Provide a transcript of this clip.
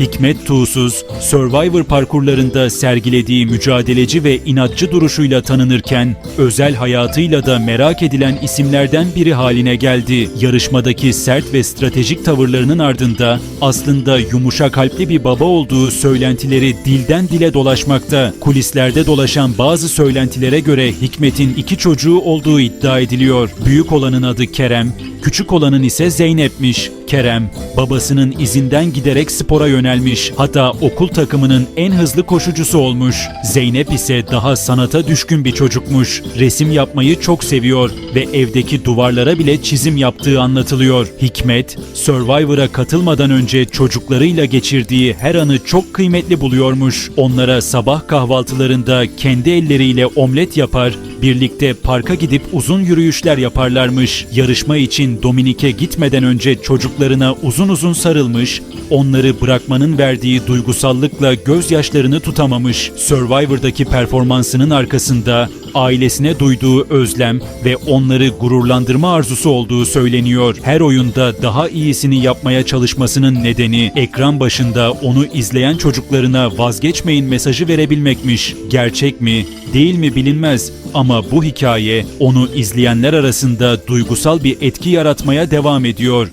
Hikmet Tuğsuz, Survivor parkurlarında sergilediği mücadeleci ve inatçı duruşuyla tanınırken, özel hayatıyla da merak edilen isimlerden biri haline geldi. Yarışmadaki sert ve stratejik tavırlarının ardında aslında yumuşak kalpli bir baba olduğu söylentileri dilden dile dolaşmakta. Kulislerde dolaşan bazı söylentilere göre Hikmet'in iki çocuğu olduğu iddia ediliyor. Büyük olanın adı Kerem, küçük olanın ise Zeynep'miş. Kerem, babasının izinden giderek spora yönelmiş. Hatta okul takımının en hızlı koşucusu olmuş. Zeynep ise daha sanata düşkün bir çocukmuş. Resim yapmayı çok seviyor ve evdeki duvarlara bile çizim yaptığı anlatılıyor. Hikmet, Survivor'a katılmadan önce çocuklarıyla geçirdiği her anı çok kıymetli buluyormuş. Onlara sabah kahvaltılarında kendi elleriyle omlet yapar, birlikte parka gidip uzun yürüyüşler yaparlarmış. Yarışma için Dominik'e gitmeden önce çocuklarına uzun uzun sarılmış, onları bırakmanın verdiği duygusallıkla gözyaşlarını tutamamış. Survivor'daki performansının arkasında ailesine duyduğu özlem ve onları gururlandırma arzusu olduğu söyleniyor. Her oyunda daha iyisini yapmaya çalışmasının nedeni ekran başında onu izleyen çocuklarına vazgeçmeyin mesajı verebilmekmiş. Gerçek mi, değil mi bilinmez ama bu hikaye onu izleyenler arasında duygusal bir etki yaratmaya devam ediyor.